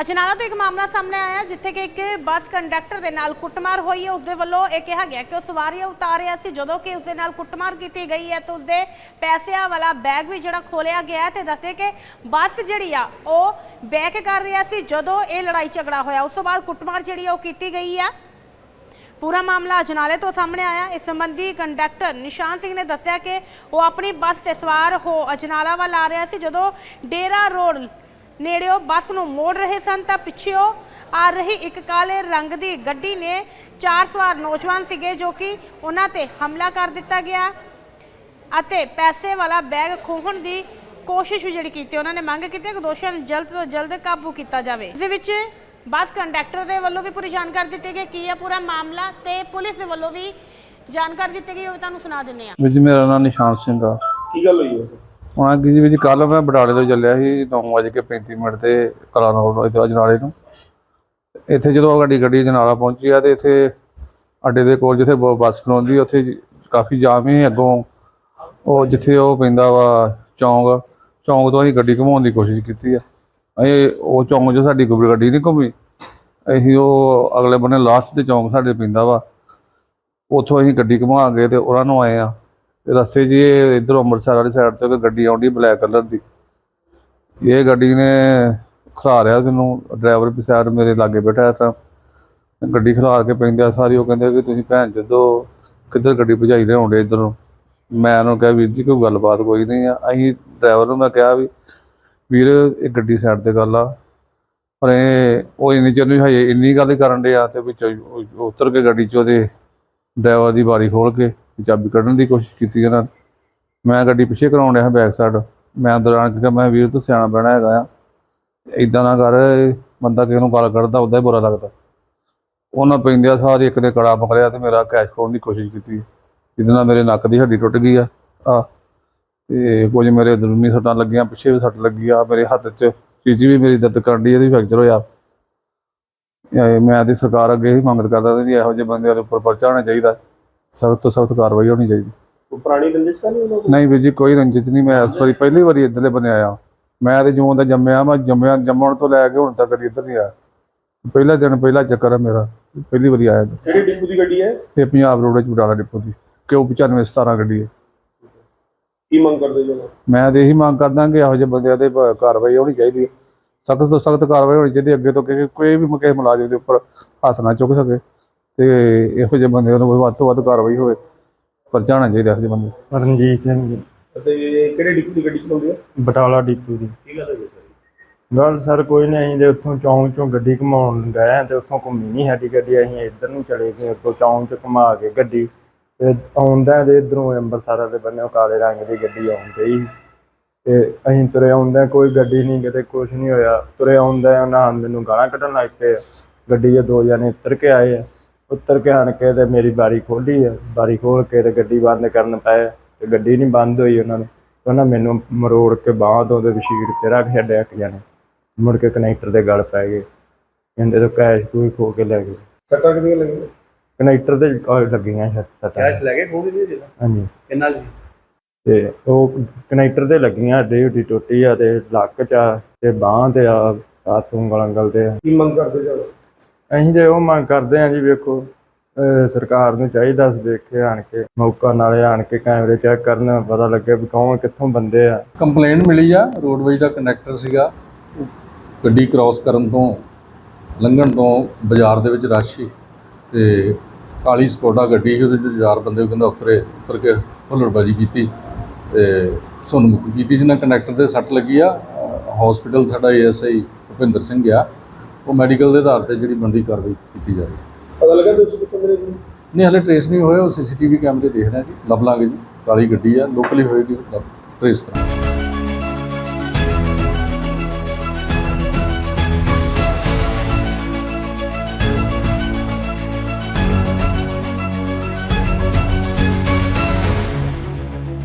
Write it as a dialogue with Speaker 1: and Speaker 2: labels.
Speaker 1: ਅਚਨਾਲਾ ਤੋਂ ਇੱਕ ਮਾਮਲਾ ਸਾਹਮਣੇ ਆਇਆ, ਜਿੱਥੇ ਕਿ ਇੱਕ ਬੱਸ ਕੰਡਕਟਰ ਦੇ ਨਾਲ ਕੁੱਟਮਾਰ ਹੋਈ ਹੈ। ਉਸਦੇ ਵੱਲੋਂ ਇਹ ਕਿਹਾ ਗਿਆ ਕਿ ਉਹ ਸਵਾਰੀਆਂ ਉਤਾਰਿਆ ਸੀ, ਜਦੋਂ ਕਿ ਉਸਦੇ ਨਾਲ ਕੁੱਟਮਾਰ ਕੀਤੀ ਗਈ ਹੈ ਤਾਂ ਉਸਦੇ ਪੈਸਿਆਂ ਵਾਲਾ ਬੈਗ ਵੀ ਜਿਹੜਾ ਖੋਲਿਆ ਗਿਆ ਹੈ ਤੇ ਦੱਸਦੇ ਕਿ ਬੱਸ ਜਿਹੜੀ ਆ, ਉਹ ਬੈਕ ਕਰ ਰਿਹਾ ਸੀ, ਜਦੋਂ ਇਹ ਲੜਾਈ ਝਗੜਾ ਹੋਇਆ। ਉਸ ਤੋਂ ਬਾਅਦ ਕੁੱਟਮਾਰ ਜਿਹੜੀ ਆ, ਉਹ ਕੀਤੀ ਗਈ ਆ। ਪੂਰਾ ਮਾਮਲਾ ਅਜਨਾਲੇ ਤੋਂ ਸਾਹਮਣੇ ਆਇਆ। ਇਸ ਸੰਬੰਧੀ ਕੰਡਕਟਰ ਨਿਸ਼ਾਨ ਸਿੰਘ ਨੇ ਦੱਸਿਆ ਕਿ ਉਹ ਆਪਣੀ ਬੱਸ ਤੇ ਸਵਾਰ ਹੋ ਅਜਨਾਲਾ ਵੱਲ ਆ ਰਿਹਾ ਸੀ, ਜਦੋਂ ਡੇਰਾ ਰੋਡ ਨੇੜਿਓ ਬੱਸ ਨੂੰ ਮੋੜ ਰਹੇ ਸਨ ਤਾਂ ਪਿੱਛੇਓ ਆ ਰਹੀ ਇੱਕ ਕਾਲੇ ਰੰਗ ਦੀ ਗੱਡੀ ਨੇ ਚਾਰ ਸਵਾਰ ਨੌਜਵਾਨ ਸੀਗੇ ਜੋ ਕਿ ਉਹਨਾਂ ਤੇ ਹਮਲਾ ਕਰ ਦਿੱਤਾ ਗਿਆ ਅਤੇ ਪੈਸੇ ਵਾਲਾ ਬੈਗ ਖੋਹਣ ਦੀ ਕੋਸ਼ਿਸ਼ ਵੀ ਜਿਹੜੀ ਕੀਤੀ ਉਹਨਾਂ ਨੇ ਮੰਗ ਕੀਤੀ ਕਿ ਦੋਸ਼ੀਆਂ ਨੂੰ ਜਲਦ ਤੋਂ ਜਲਦ ਕਾਬੂ ਕੀਤਾ ਜਾਵੇ। ਇਸ ਦੇ ਵਿੱਚ ਬੱਸ ਕੰਡਕਟਰ ਦੇ ਵੱਲੋਂ ਵੀ ਪੂਰੀ ਜਾਣਕਾਰੀ ਦਿੱਤੀ ਗਈ। ਕੀ ਹੈ ਪੂਰਾ ਮਾਮਲਾ ਤੇ ਪੁਲਿਸ ਦੇ ਵੱਲੋਂ ਵੀ ਜਾਣਕਾਰੀ ਦਿੱਤੀ ਗਈ ਉਹ ਤੁਹਾਨੂੰ ਸੁਣਾ ਦਿੰਨੇ ਆ
Speaker 2: ਜੀ ਮੇਰਾ ਨਾਮ ਨਿਸ਼ਾਨ ਸਿੰਘ ਆ।
Speaker 3: ਕੀ ਗੱਲ ਹੋਈ ਹੈ?
Speaker 2: ਹੁਣ ਅੱਗੇ ਜੀ ਵਿੱਚ ਕੱਲ ਮੈਂ ਬਟਾਲੇ ਤੋਂ ਚੱਲਿਆ ਸੀ 9:35 ਮਿੰਟ ਤੇ ਕਲਾਨੌਰ ਤੋਂ ਅਜਨਾਲੇ ਨੂੰ ਇੱਥੇ ਜਦੋਂ ਗੱਡੀ ਗੱਡੀ ਅਜਨਾਲਾ ਪਹੁੰਚੀ ਆ ਤੇ ਇੱਥੇ ਅੱਡੇ ਦੇ ਕੋਲ ਜਿੱਥੇ ਬ- ਬੱਸ ਖਲੋਂਦੀ ਉੱਥੇ ਕਾਫੀ ਜਾਮ ਹੀ ਅੱਗੋਂ ਉਹ ਜਿੱਥੇ ਉਹ ਪੈਂਦਾ ਵਾ ਚੌਂਕ ਚੌਂਕ ਤੋਂ ਅਸੀਂ ਗੱਡੀ ਘੁਮਾਉਣ ਦੀ ਕੋਸ਼ਿਸ਼ ਕੀਤੀ ਆ। ਅਸੀਂ ਉਹ ਚੌਂਕ 'ਚ ਸਾਡੀ ਕੋਈ ਗੱਡੀ ਨਹੀਂ ਘੁੰਮੀ। ਅਸੀਂ ਉਹ ਅਗਲੇ ਬੰਨੇ ਲਾਸਟ ਤੇ ਚੌਂਕ ਸਾਡੇ ਪੈਂਦਾ ਵਾ। ਉੱਥੋਂ ਅਸੀਂ ਗੱਡੀ ਘੁਮਾ ਕੇ ਤੇ ਉਹਨਾਂ ਨੂੰ ਆਏ ਆ। ਰਸਤੇ 'ਚ ਇਹ ਇਧਰੋਂ ਅੰਮ੍ਰਿਤਸਰ ਵਾਲੀ ਸਾਈਡ ਤੋਂ ਇੱਕ ਗੱਡੀ ਆਉਂਦੀ ਬਲੈਕ ਕਲਰ ਦੀ। ਇਹ ਗੱਡੀ ਨੇ ਖਿਲਾਰਿਆ ਮੈਨੂੰ ਡਰਾਈਵਰ ਵੀ ਸਾਈਡ ਮੇਰੇ ਲਾਗੇ ਬੈਠਾ ਤਾਂ। ਗੱਡੀ ਖਿਲਾਰ ਕੇ ਪੈਂਦਿਆ ਸਾਰੀ, ਉਹ ਕਹਿੰਦੇ ਕਿ ਤੁਸੀਂ ਭੈਣ ਜਦੋਂ ਕਿੱਧਰ ਗੱਡੀ ਭਜਾਈ ਲਿਆਉਂਦੇ ਇੱਧਰੋਂ? ਮੈਂ ਉਹਨੂੰ ਕਿਹਾ, ਵੀਰ ਜੀ, ਕੋਈ ਗੱਲਬਾਤ ਕੋਈ ਨਹੀਂ ਆ। ਅਸੀਂ ਡਰਾਈਵਰ ਨੂੰ ਮੈਂ ਕਿਹਾ ਵੀ, ਵੀਰ, ਇਹ ਗੱਡੀ ਸਾਈਡ ਤੇ ਗੱਲ ਆ। ਪਰ ਇਹ, ਉਹ ਇੰਨੀ ਚਿਰ ਨੂੰ ਹਜੇ ਇੰਨੀ ਗੱਲ ਹੀ ਕਰਨ ਡਿਆ ਤੇ ਵਿੱਚ ਉਹ- ਉਤਰ ਕੇ ਗੱਡੀ 'ਚੋਂ ਦੇ ਡਰਾਈਵਰ ਦੀ ਬਾਰੀ ਖੋਲ ਕੇ ਚਾਬੀ ਕੱਢਣ ਦੀ ਕੋਸ਼ਿਸ਼ ਕੀਤੀ ਇਹਨਾਂ ਨੇ। ਮੈਂ ਗੱਡੀ ਪਿੱਛੇ ਕਰਾਉਣ ਡਿਆ ਬੈਕ ਸਾਈਡ। ਮੈਂ ਦੌਰਾਨ ਕਿਹਾ, ਮੈਂ ਵੀਰ ਤੋਂ ਸਿਆਣਾ ਬਹਿਣਾ ਹੈਗਾ ਆ। ਇਦਾਂ ਨਾ ਕਰ, ਬੰਦਾ ਕਿਸੇ ਨੂੰ ਗਾਲ ਕੱਢਦਾ ਉਦਾਂ ਹੀ ਬੁਰਾ ਲੱਗਦਾ। ਉਹਨਾਂ ਪੈਂਦਿਆ ਸਾਰੇ ਇੱਕ ਨੇ ਕੜਾ ਪਕੜਿਆ ਤੇ ਮੇਰਾ ਕੈਸ਼ ਖੋਣ ਦੀ ਕੋਸ਼ਿਸ਼ ਕੀਤੀ। ਜਿਹਦੇ ਨਾਲ ਮੇਰੇ ਨੱਕ ਦੀ ਹੱਡੀ ਟੁੱਟ ਗਈ ਆ। ਆ, ਤੇ ਕੁਝ ਮੇਰੇ ਅੰਦਰੂਨੀ ਸੱਟਾਂ ਲੱਗੀਆਂ, ਪਿੱਛੇ ਵੀ ਸੱਟ ਲੱਗੀ ਆ। ਮੇਰੇ ਹੱਥ 'ਚ ਚੀਜ਼ੀ ਵੀ ਮੇਰੀ ਦਰਦ ਕਰਨ ਦੀ ਇਹਦੀ ਫ੍ਰੈਕਚਰ ਹੋਇਆ। ਮੈਂ ਦੀ ਸਰਕਾਰ ਅੱਗੇ ਹੀ ਮੰਗ ਕਰਦਾ ਕਿ ਇਹੋ ਜਿਹੇ ਬੰਦਿਆਂ ਦੇ ਉੱਪਰ ਪਰਚਾ ਹੋਣਾ ਚਾਹੀਦਾ। ਸਖਤ ਤੋਂ ਸਖਤ ਕਾਰਵਾਈ ਹੋਣੀ ਚਾਹੀਦੀ।
Speaker 3: ਕੋਈ ਪੁਰਾਣੀ ਰੰਜਿਸ਼ ਤਾਂ ਨਹੀਂ ਉਹਨਾਂ ਕੋਲ?
Speaker 2: ਨਹੀਂ ਵੀਰ ਜੀ ਕੋਈ ਰੰਜਿਸ਼ ਨਹੀਂ। ਮੈਂ ਇਸ ਵਾਰੀ ਪਹਿਲੀ ਵਾਰੀ ਇੱਧਰਲੇ ਬੰਨੇ ਆਇਆ। ਮੈਂ ਤੇ ਜਿਉਂ ਦਾ ਜੰਮਿਆ ਮੈਂ ਜੰਮਿਆ ਜੰਮਣ ਤੋਂ ਲੈ ਕੇ ਹੁਣ ਤੱਕ ਕਦੀ ਇੱਧਰ ਨਹੀਂ ਆਇਆ। ਪਹਿਲਾ ਦਿਨ ਪਹਿਲਾ ਚੱਕਰ ਹੈ ਮੇਰਾ। ਪਹਿਲੀ ਵਾਰੀ ਆਇਆ। ਇੱਧਰ।
Speaker 3: ਕਿਹੜੀ ਡਿਪੂ ਦੀ ਗੱਡੀ ਹੈ?
Speaker 2: ਇਹ ਪੰਜਾਬ ਰੋਡ ਵਿੱਚ ਬਟਾਲਾ ਡਿਪੋ ਦੀ। ਕਿਉਂ 95 17 ਗੱਡੀ ਹੈ।
Speaker 3: ਕੀ ਮੰਗ ਕਰਦੇ ਜੀ ਉਹਨਾਂ
Speaker 2: ਮੈਂ ਤੇ ਇਹੀ ਮੰਗ ਕਰਦਾ ਕਿ ਇਹੋ ਜਿਹੇ ਬੰਦਿਆਂ ਤੇ ਪ- ਕਾਰਵਾਈ ਹੋਣੀ ਚਾਹੀਦੀ ਹੈ। ਸਖਤ ਤੋਂ ਸਖਤ ਕਾਰਵਾਈ ਹੋਣੀ ਚਾਹੀਦੀ ਹੈ। ਅੱਗੇ ਤੋਂ ਕਿ ਕੋਈ ਵੀ ਮੁਕੇ ਮੁਲਾਜ਼ਮ ਦੇ ਉੱਪਰ ਹੱਥ ਨਾ ਚੁੱਕ ਸਕੇ। ਤੇ ਇਹੋ ਜਿਹੇ ਬੰਦਿਆਂ ਨੂੰ ਵੱਧ ਤੋਂ ਵੱਧ ਕਾਰਵਾਈ ਹੋਵੇ ਪਰਚਾ ਹੋਣਾ ਚਾਹੀਦਾ ਇਹੋ ਜਿਹੇ ਬੰਦੇ।
Speaker 4: ਰਣਜੀਤ ਸਿੰਘ ਜੀ,
Speaker 3: ਅਤੇ ਕਿਹੜੇ ਡਿਪੂ ਦੀ ਗੱਡੀ ਚਲਾਉਂਦੇ ਆ?
Speaker 4: ਬਟਾਲਾ ਡਿਪੂ ਦੀ।
Speaker 3: ਕੀ ਗੱਲ ਹੋਈ ਸਰ?
Speaker 4: ਗੱਲ ਸਰ ਕੋਈ ਨਹੀਂ ਅਸੀਂ ਤੇ ਉੱਥੋਂ ਚੌਂਕ ਚੋਂ ਗੱਡੀ ਘੁਮਾਉਣ ਗਏ ਤੇ ਉੱਥੋਂ ਘੁੰਮੀ ਨਹੀਂ ਸਾਡੀ ਗੱਡੀ ਅਸੀਂ ਇੱਧਰ ਨੂੰ ਚਲੇ ਗਏ ਉੱਥੋਂ ਚੌਂਕ ਚ ਘੁਮਾ ਕੇ ਗੱਡੀ। ਤੇ ਆਉਂਦਾ ਦੇ ਇਧਰੋਂ ਅੰਮ੍ਰਿਤਸਰ ਵਾਲੇ ਬੰਨੇ ਕਾਲੇ ਰੰਗ ਦੀ ਗੱਡੀ ਆਉਂਦੀ ਤੇ ਅਸੀਂ ਤੁਰੇ ਆਉਂਦੇ ਕੋਈ ਗੱਡੀ ਨਹੀਂ ਕਿਤੇ ਕੁਝ ਨਹੀਂ ਹੋਇਆ। ਤੁਰੇ ਆਉਂਦੇ ਉਹਨਾਂ ਮੈਨੂੰ ਗਾਲਾਂ ਕੱਢਣ ਲੱਗ ਪਏ। ਗੱਡੀ 'ਚ ਦੋ ਜਣੇ ਉੱਤਰ ਕੇ ਆਏ ਆ। ਉੱਤਰ ਕੇ ਆਣ ਕੇ ਤੇ ਮੇਰੀ ਬਾਰੀ ਖੋਲੀ ਆ ਬਾਰੀ ਖੋਲ ਕੇ ਤੇ ਗੱਡੀ ਬੰਦ ਕਰਨ ਪਏ ਤੇ ਗੱਡੀ ਨਹੀਂ ਬੰਦ ਹੋਈ ਉਹਨਾਂ ਨੇ। ਉਹਨਾਂ ਮੈਨੂੰ ਮਰੋੜ ਕੇ ਬਾਹਾਂ ਤੋਂ ਉਹਦੇ ਵਸ਼ੀੜ ਤੇ ਰੱਖ ਛੱਡਿਆ ਇੱਕ ਜਣੇ। ਮੁੜ ਕੇ ਕਨੈਕਟਰ ਦੇ ਗਲ ਪੈ ਗਏ। ਕਹਿੰਦੇ ਤੋਂ ਕੈਸ਼ ਕੋਈ ਖੋ ਕੇ ਲੈ ਗਏ।
Speaker 3: ਸੱਟਾਂ ਕਿੰਨੀਆਂ ਲੱਗੀਆਂ?
Speaker 4: ਕਨੈਕਟਰ ਦੇ ਕੋਲ ਲੱਗੀਆਂ ਛੱਤ ਸੱਤਾਂ
Speaker 3: ਲੈ ਕੇ ਖੋਹ ਗਏ ਜੀ
Speaker 4: ਹਾਂਜੀ।
Speaker 3: ਕਿੰਨਾ ਜੀ?
Speaker 4: ਤੇ ਉਹ ਕਨੈਕਟਰ ਦੇ ਲੱਗੀਆਂ ਉੱਡੀ ਟੁੱਟੀ ਆ ਤੇ ਲੱਕ ਚ ਤੇ ਬਾਹਾਂ ਤੇ ਆ ਹੱਥ ਉਂਗਲ ਅੰਗਲ ਤੇ।
Speaker 3: ਕੀ ਮੰਗ ਕਰਦੇ ਜੀ
Speaker 4: ਅਸੀਂ ਤੇ ਉਹ ਮੰਗ ਕਰਦੇ ਆ ਜੀ ਵੇਖੋ ਸਰਕਾਰ ਨੂੰ ਚਾਹੀਦਾ ਸੀ ਦੇਖੇ ਆਣ ਕੇ, ਮੌਕਾ ਨਾਲੇ ਆਣ ਕੇ ਕੈਮਰੇ ਚੈੱਕ ਕਰਨ, ਪਤਾ ਲੱਗੇ ਵੀ ਕੌਣ ਕਿੱਥੋਂ ਬੰਦੇ ਆ।
Speaker 5: ਕੰਪਲੇਂਟ ਮਿਲੀ ਆ, ਰੋਡਵੇਜ ਦਾ ਕੰਡਕਟਰ ਸੀਗਾ। ਗੱਡੀ ਕ੍ਰਾਸ ਕਰਨ ਤੋਂ, ਲੰਘਣ ਤੋਂ ਬਾਜ਼ਾਰ ਦੇ ਵਿੱਚ ਰਸ਼ ਸੀ ਤੇ ਕਾਲੀ ਸਕੋਡਾ ਗੱਡੀ ਸੀ, ਉਹਦੇ ਵਿੱਚ ਚਾਰ ਬੰਦੇ ਉਹ ਕਹਿੰਦਾ ਉਤਰੇ, ਉਤਰ ਕੇ ਹੁੱਲੜਬਾਜੀ ਕੀਤੀ ਤੇ ਸੁਣਮੁਖੀ ਕੀਤੀ ਜਿਹਨਾਂ ਕੰਡਕਟਰ ਦੇ ਸੱਟ ਲੱਗੀ ਆ ਹਸਪੀਟਲ ਸਾਡਾ ਏਐਸਆਈ ਭੁਪਿੰਦਰ ਸਿੰਘ ਗਿਆ। ਉਹ ਮੈਡੀਕਲ ਦੇ ਆਧਾਰ ਤੇ ਜਿਹੜੀ ਬੰਦੀ ਕਾਰਵਾਈ ਕੀਤੀ ਜਾ ਰਹੀ ਹੈ।
Speaker 3: ਪਤਾ ਲੱਗਾ ਤੁਸੀਂ ਕਿੱਥੋਂ ਮਿਲੇ ਜੀ?
Speaker 5: ਨਹੀਂ ਹਲੇ ਟ੍ਰੇਸ ਨਹੀਂ ਹੋਇਆ ਉਹ ਸੀਸੀਟੀਵੀ ਕੈਮਰੇ ਦੇਖ ਰਹੇ ਜੀ। ਲੱਭ ਲਾਂਗੇ ਜੀ। ਕਾਲੀ ਗੱਡੀ ਆ ਲੋਕਲੀ ਹੋਏਗੀ ਟ੍ਰੇਸ ਕਰਾਂਗੇ।